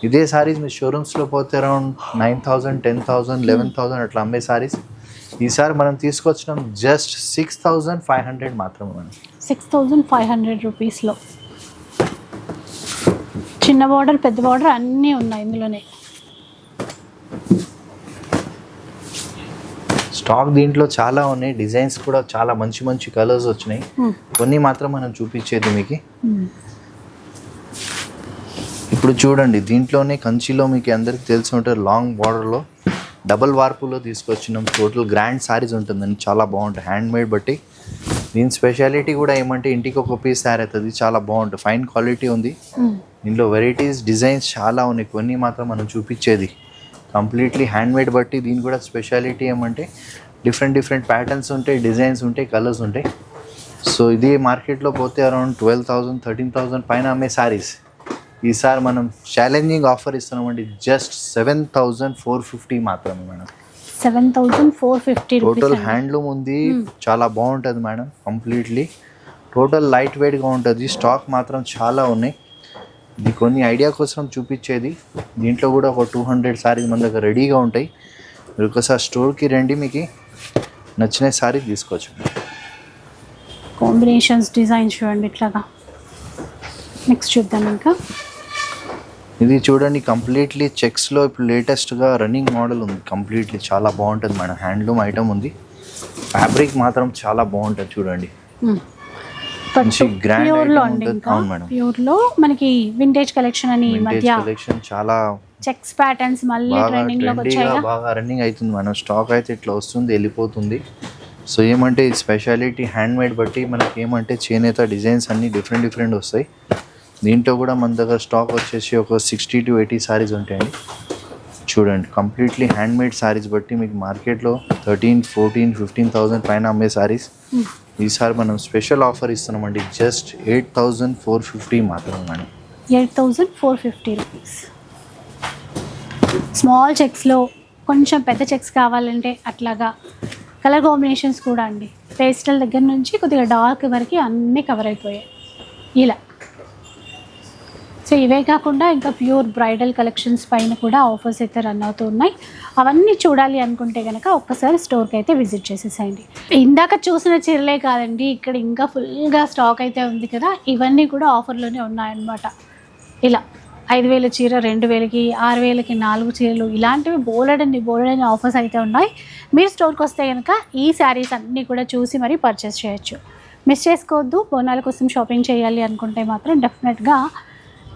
[SPEAKER 2] ఇదే సారీస్ మీ షోరూమ్స్లో పోతే around nine thousand ten thousand eleven thousand అట్లా అమ్మే సారీస్ ఈసారి మనం తీసుకొచ్చినాం just six thousand five hundred మాత్రమే మనం
[SPEAKER 1] సిక్స్ థౌజండ్ ఫైవ్ హండ్రెడ్ రూపీస్లో చిన్న బార్డర్ పెద్ద బార్డర్ అన్నీ ఉన్నాయి ఇందులోనే.
[SPEAKER 2] స్టాక్ దీంట్లో చాలా ఉన్నాయి. డిజైన్స్ కూడా చాలా మంచి మంచి కలర్స్ వచ్చినాయి. కొన్ని మాత్రం మనం చూపించేది మీకు. ఇప్పుడు చూడండి దీంట్లోనే కంచిలో మీకు అందరికి తెలిసి ఉంటారు లాంగ్ బార్డర్లో డబల్ వార్పులో తీసుకొచ్చినాం. టోటల్ గ్రాండ్ సారీస్ ఉంటుందండి చాలా బాగుంటుంది హ్యాండ్ మేడ్ బట్టి. దీని స్పెషాలిటీ కూడా ఏమంటే ఇంటికి ఒక పీస్ తయారవుతుంది చాలా బాగుంటుంది. ఫైన్ క్వాలిటీ ఉంది. దీంట్లో వెరైటీస్ డిజైన్స్ చాలా ఉన్నాయి. కొన్ని మాత్రం మనం చూపించేది. కంప్లీట్లీ హ్యాండ్ మేడ్ బట్టి దీని కూడా స్పెషాలిటీ ఏమంటే డిఫరెంట్ డిఫరెంట్ ప్యాటర్న్స్ ఉంటాయి డిజైన్స్ ఉంటాయి కలర్స్ ఉంటాయి. సో ఇది మార్కెట్లో పోతే around twelve thousand thirteen thousand పైన అమ్మే శారీస్ ఈసారి మనం ఛాలెంజింగ్ ఆఫర్ ఇస్తున్నామండి. Just seven thousand four fifty మాత్రమే madam.
[SPEAKER 1] Seven thousand four fifty
[SPEAKER 2] total handloom ఉంది. చాలా బాగుంటుంది మేడం కంప్లీట్లీ టోటల్ లైట్ వెయిట్గా ఉంటుంది. స్టాక్ మాత్రం చాలా ఉన్నాయి. ఇది కొన్ని ఐడియా కోసం చూపించేది. దీంట్లో కూడా ఒక టూ హండ్రెడ్ సారీస్ మన దగ్గర రెడీగా ఉంటాయి. మీరు ఒకసారి స్టోర్కి రండి మీకు నచ్చిన సారీ తీసుకోవచ్చు.
[SPEAKER 1] కాంబినేషన్స్ డిజైన్ చూడండి ఇట్లాగా. నెక్స్ట్ చూద్దాం ఇంకా.
[SPEAKER 2] ఇది చూడండి కంప్లీట్లీ చెక్స్లో ఇప్పుడు లేటెస్ట్గా రన్నింగ్ మోడల్ ఉంది. కంప్లీట్లీ చాలా బాగుంటుంది మేడం. హ్యాండ్లూమ్ ఐటమ్ ఉంది. ఫ్యాబ్రిక్ మాత్రం చాలా బాగుంటుంది చూడండి. మంచి.
[SPEAKER 1] ఇంకా
[SPEAKER 2] అవును మేడం.
[SPEAKER 1] ప్యూర్లో మనకి వింటేజ్ కలెక్షన్ అని మధ్య
[SPEAKER 2] కలెక్షన్ చాలా
[SPEAKER 1] చెక్స్ ప్యాటర్న్స్ మళ్ళీ
[SPEAKER 2] బాగా
[SPEAKER 1] ట్రెండింగ్లోకి
[SPEAKER 2] ట్రెండీగా
[SPEAKER 1] వచ్చాయిగా.
[SPEAKER 2] బాగా రన్నింగ్ అవుతుంది మేడం. స్టాక్ అయితే ఇట్లా వస్తుంది వెళ్ళిపోతుంది. సో ఏమంటే స్పెషాలిటీ హ్యాండ్ మేడ్ బట్టి మనకి ఏమంటే చేనేత డిజైన్స్ అన్ని డిఫరెంట్ డిఫరెంట్ వస్తాయి. దీంట్లో కూడా మన దగ్గర స్టాక్ వచ్చేసి ఒక సిక్స్టీ టు ఎయిటీ శారీస్ ఉంటాయండి. చూడండి కంప్లీట్లీ హ్యాండ్ మేడ్ బట్టి మీకు మార్కెట్లో థర్టీన్ ఫోర్టీన్ ఫిఫ్టీన్ థౌసండ్ పైన అమ్మే శారీస్ ఈసారి మనం స్పెషల్ ఆఫర్ ఇస్తున్నామండి just eight thousand four fifty మాత్రం madam.
[SPEAKER 1] Eight thousand four fifty rupees small చెక్స్లో కొంచెం పెద్ద చెక్స్ కావాలంటే అట్లాగా కలర్ కాంబినేషన్స్ కూడా అండి. పేస్టల్ దగ్గర నుంచి కొద్దిగా డార్క్ వరకు అన్నీ కవర్ అయిపోయాయి. ఇలా. సో ఇవే కాకుండా ఇంకా ప్యూర్ బ్రైడల్ కలెక్షన్స్ పైన కూడా ఆఫర్స్ అయితే రన్ అవుతూ ఉన్నాయి. అవన్నీ చూడాలి అనుకుంటే కనుక ఒక్కసారి స్టోర్కి అయితే విజిట్ చేసేసేయండి. ఇందాక చూసిన చీరలే కాదండి ఇక్కడ ఇంకా ఫుల్గా స్టాక్ అయితే ఉంది కదా ఇవన్నీ కూడా ఆఫర్లోనే ఉన్నాయన్నమాట. ఇలా ఐదు వేల చీర రెండు వేలకి ఆరు వేలకి నాలుగు చీరలు ఇలాంటివి బోలెడన్ని బోలెడని ఆఫర్స్ అయితే ఉన్నాయి. మీరు స్టోర్కి వస్తే కనుక ఈ శారీస్ అన్నీ కూడా చూసి మరీ పర్చేస్ చేయొచ్చు. మిస్ చేసుకోవద్దు బోనాల కోసం షాపింగ్ చేయాలి అనుకుంటే మాత్రం డెఫినెట్గా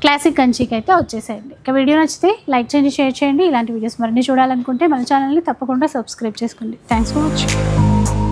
[SPEAKER 1] క్లాసిక్ కంచికి అయితే వచ్చేసేయండి. ఇక వీడియో నచ్చితే లైక్ చేయండి షేర్ చేయండి. ఇలాంటి వీడియోస్ మరిన్ని చూడాలనుకుంటే మన ఛానల్ని తప్పకుండా సబ్స్క్రైబ్ చేసుకోండి. Thanks for watching